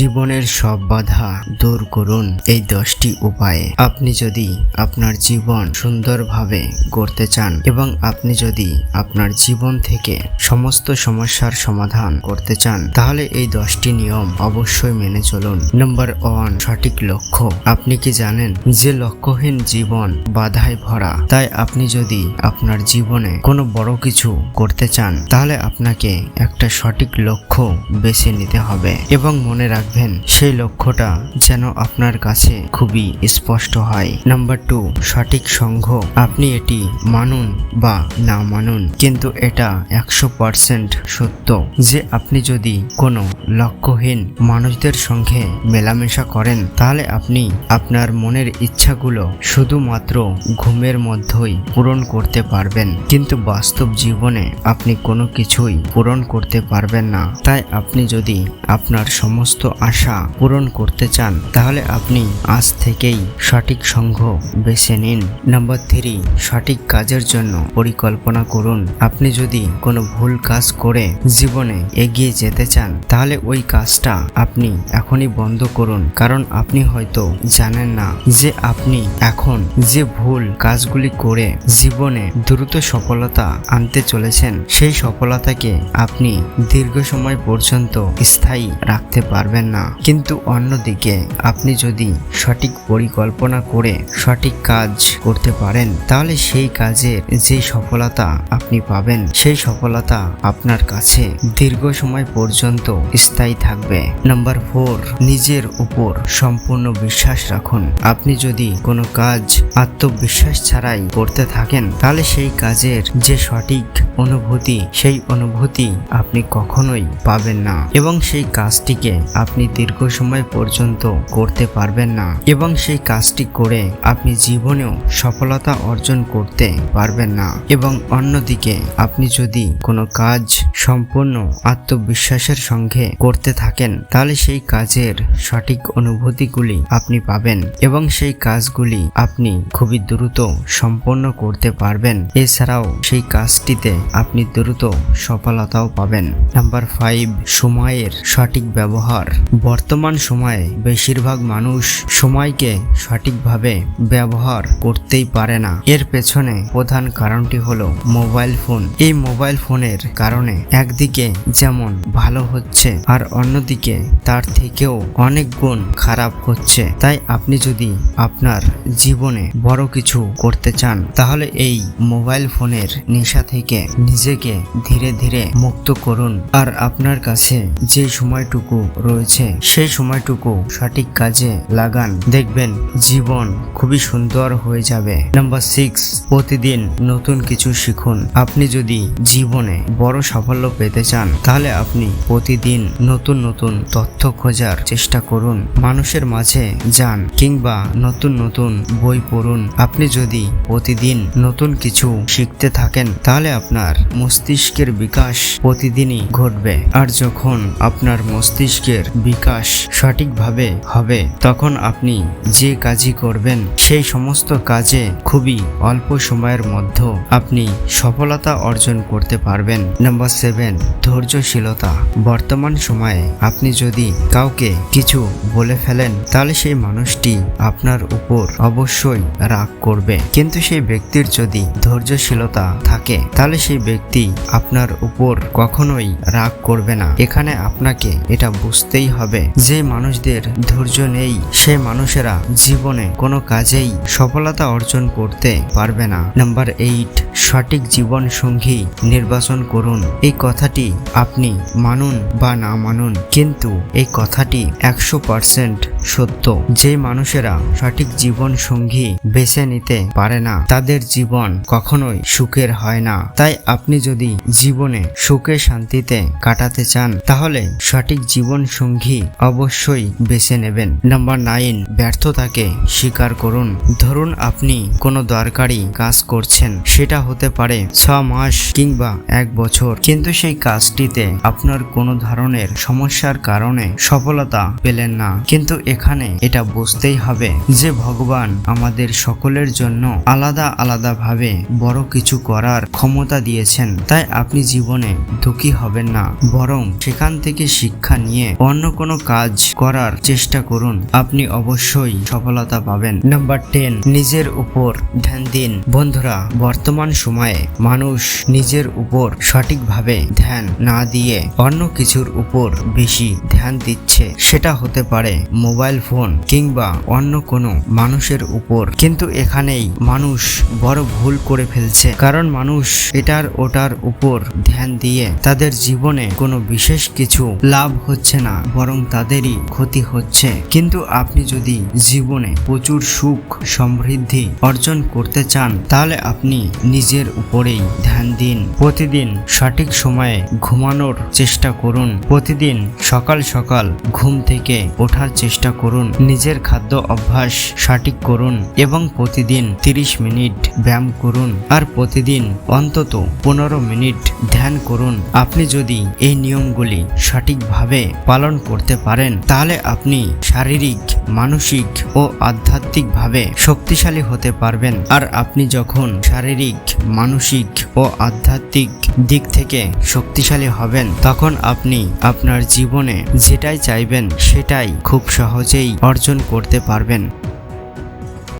জীবনের সব বাধা দূর করুন এই দশটি উপায়ে। আপনি যদি আপনার জীবন সুন্দরভাবে গড়তে চান এবং আপনি যদি আপনার জীবন থেকে সমস্ত সমস্যার সমাধান করতে চান, তাহলে এই দশটি নিয়ম অবশ্যই মেনে চলুন। নম্বর ওয়ান, সঠিক লক্ষ্য। আপনি কি জানেন যে লক্ষ্যহীন জীবন বাধায় ভরা? তাই আপনি যদি আপনার জীবনে কোনো বড় কিছু করতে চান, তাহলে আপনাকে একটা সঠিক লক্ষ্য বেছে নিতে হবে। এবং মনে রাখবেন সেই লক্ষ্যটা যেন আপনার কাছে খুবই স্পষ্ট হয়। নাম্বার টু সঠিক সংঘ। আপনি এটি মানুন বা না মানুন, কিন্তু এটা একশো পার্সেন্ট সত্য যে আপনি যদি কোনো লক্ষ্যহীন মানুষদের সঙ্গে মেলামেশা করেন, তাহলে আপনি আপনার মনের ইচ্ছাগুলো শুধুমাত্র ঘুমের মধ্যেই পূরণ করতে পারবেন। কিন্তু বাস্তব জীবনে আপনি কোনো কিছুই পূরণ করতে পারবেন না। তাই আপনি যদি আপনার সমস্ত আশা পূরণ করতে চান, তাহলে আপনি আজ থেকেই সঠিক সংঘ বেছে নিন। নাম্বার থ্রি, সঠিক কাজের জন্য পরিকল্পনা করুন। আপনি যদি কোনো ভুল কাজ করে জীবনে এগিয়ে যেতে চান, তাহলে ওই কাজটা আপনি এখনই বন্ধ করুন। কারণ আপনি হয়তো জানেন না যে আপনি এখন যে ভুল কাজগুলি করে জীবনে দ্রুত সফলতা আনতে চলেছেন, সেই সফলতাকে আপনি দীর্ঘ সময় পর্যন্ত স্থায়ী রাখতে পারবেন। না। কিন্তু অন্যদিকে, আপনি যদি সঠিক পরিকল্পনা করে সঠিক কাজ করতে পারেন, তাহলে সেই কাজের যে সফলতা আপনি পাবেন, সেই সফলতা আপনার কাছে দীর্ঘ সময় পর্যন্ত স্থায়ী থাকবে। নাম্বার ফোর, নিজের উপর সম্পূর্ণ বিশ্বাস রাখুন। আপনি যদি কোনো কাজ আত্মবিশ্বাস ছাড়াই করতে থাকেন, তাহলে সেই কাজের যে সঠিক অনুভূতি, সেই অনুভূতি আপনি কখনোই পাবেন না। এবং সেই কাজটিকে আপনি দীর্ঘ সময় পর্যন্ত করতে পারবেন না এবং সেই কাজটি করে আপনি জীবনেও সফলতা অর্জন করতে পারবেন না। এবং অন্যদিকে আপনি যদি কোনো কাজ সম্পূর্ণ আত্মবিশ্বাসের সঙ্গে করতে থাকেন, তাহলে সেই কাজের সঠিক অনুভূতিগুলি আপনি পাবেন এবং সেই কাজগুলি আপনি খুবই দ্রুত সম্পন্ন করতে পারবেন। এছাড়াও সেই কাজটিতে আপনি দ্রুত সফলতাও পাবেন। নাম্বার ফাইভ সময়ের সঠিক ব্যবহার। বর্তমান সময়ে বেশিরভাগ মানুষ সময়কে সঠিকভাবে ব্যবহার করতেই পারে না। এর পেছনে প্রধান কারণটি হলো মোবাইল ফোন। এই মোবাইল ফোনের কারণে একদিকে যেমন ভালো হচ্ছে আর অন্যদিকে তার থেকেও অনেক গুণ খারাপ হচ্ছে। তাই আপনি যদি আপনার জীবনে বড় কিছু করতে চান, তাহলে এই মোবাইল ফোনের নেশা থেকে নিজেকে ধীরে ধীরে মুক্ত করুন। আর আপনার কাছে যে সময়টুকু রয়েছে সেই সময়টুকু সঠিক কাজে লাগান। দেখবেন জীবন খুবই সুন্দর হয়ে যাবে। নাম্বার সিক্স প্রতিদিন নতুন কিছু শিখুন। আপনি যদি জীবনে বড় সাফল্য পেতে চান, তাহলে আপনি প্রতিদিন নতুন নতুন তথ্য খোঁজার চেষ্টা করুন। মানুষের মাঝে যান কিংবা নতুন নতুন বই পড়ুন। আপনি যদি প্রতিদিন নতুন কিছু শিখতে থাকেন, তাহলে আপনার মস্তিষ্কের বিকাশ প্রতিদিনই ঘটবে। আর যখন আপনার মস্তিষ্কের বিকাশ সঠিকভাবে হবে, তখন আপনি যে কাজই করবেন, সেই সমস্ত কাজে খুবই অল্প সময়ের মধ্যে আপনি সফলতা অর্জন করতে পারবেন। নাম্বার সেভেন, ধৈর্যশীলতা। বর্তমান সময়ে আপনি যদি কাউকে কিছু বলে ফেলেন, তাহলে সেই মানুষটি আপনার উপর অবশ্যই রাগ করবে। কিন্তু সেই ব্যক্তির যদি ধৈর্যশীলতা থাকে, তাহলে সেই ব্যক্তি আপনার উপর কখনোই রাগ করবে না। এখানে আপনাকে এটা বুঝতেই হবে। যে মানুষদের ধৈর্য নেই, সে মানুষেরা জীবনে কোনো কাজেই সফলতা অর্জন করতে পারবে না। নাম্বার এইট, সঠিক জীবন সঙ্গী নির্বাচন করুন। এই কথাটি আপনি মানুন বা না মানুন, কিন্তু এই কথাটি একশো পার্সেন্ট সত্য। যে মানুষেরা সঠিক জীবন সঙ্গী বেছে নিতে পারে না, তাদের জীবন কখনোই সুখের হয় না। তাই আপনি যদি জীবনে সুখে শান্তিতে কাটাতে চান, তাহলে সঠিক জীবন সঙ্গী অবশ্যই বেছে নেবেন। নাম্বার নাইন ব্যর্থতাকে স্বীকার করুন। ধরুন আপনি কোনো দরকারি কাজ করছেন, সেটা হতে পারে ছ মাস কিংবা এক বছর। কিন্তু সেই কাজটিতে আপনার কোনো ধরনের সমস্যার কারণে সফলতা পেলেন না। কিন্তু এখানে এটা বুঝতেই হবে যে ভগবান আমাদের সকলের জন্য আলাদা আলাদা ভাবে বড় কিছু করার ক্ষমতা দিয়েছেন। তাই আপনি জীবনে দুঃখী হবেন না। বরং সেখান থেকে শিক্ষা নিয়ে অন্য কোনো কাজ করার চেষ্টা করুন। আপনি অবশ্যই সফলতা পাবেন। নাম্বার টেন নিজের উপর ধ্যান দিন। বন্ধুরা, বর্তমান সময়ে মানুষ নিজের উপর সঠিকভাবে ধ্যান না দিয়ে অন্য কিছুর উপর বেশি ধ্যান দিচ্ছে। সেটা হতে পারে মোবাইল ফোন কিংবা অন্য কোনো মানুষের উপর। কিন্তু এখানেই মানুষ বড় ভুল করে ফেলছে। কারণ মানুষ এটার ওটার উপর ধ্যান দিয়ে তাদের জীবনে কোনো বিশেষ কিছু লাভ হচ্ছে না। বরং তাদেরই ক্ষতি হচ্ছে। কিন্তু আপনি যদি জীবনে প্রচুর সুখ সমৃদ্ধি অর্জন করতে চান, তাহলে আপনি নিজের উপরেই ধ্যান দিন। প্রতিদিন সঠিক সময়ে ঘুমানোর চেষ্টা করুন। প্রতিদিন সকাল সকাল ঘুম থেকে ওঠার চেষ্টা করুন। নিজের খাদ্য অভ্যাস সঠিক করুন এবং প্রতিদিন 30 মিনিট ব্যায়াম করুন আর প্রতিদিন অন্তত পনেরো মিনিট ধ্যান করুন। আপনি যদি এই নিয়মগুলি সঠিকভাবে পালন করতে পারেন, তাহলে আপনি শারীরিক, মানসিক ও আধ্যাত্মিকভাবে শক্তিশালী হতে পারবেন। আর আপনি যখন শারীরিক, মানসিক ও আধ্যাত্মিক দিক থেকে শক্তিশালী হবেন, তখন আপনি আপনার জীবনে যেটাই চাইবেন, সেটাই খুব সহজেই অর্জন করতে পারবেন।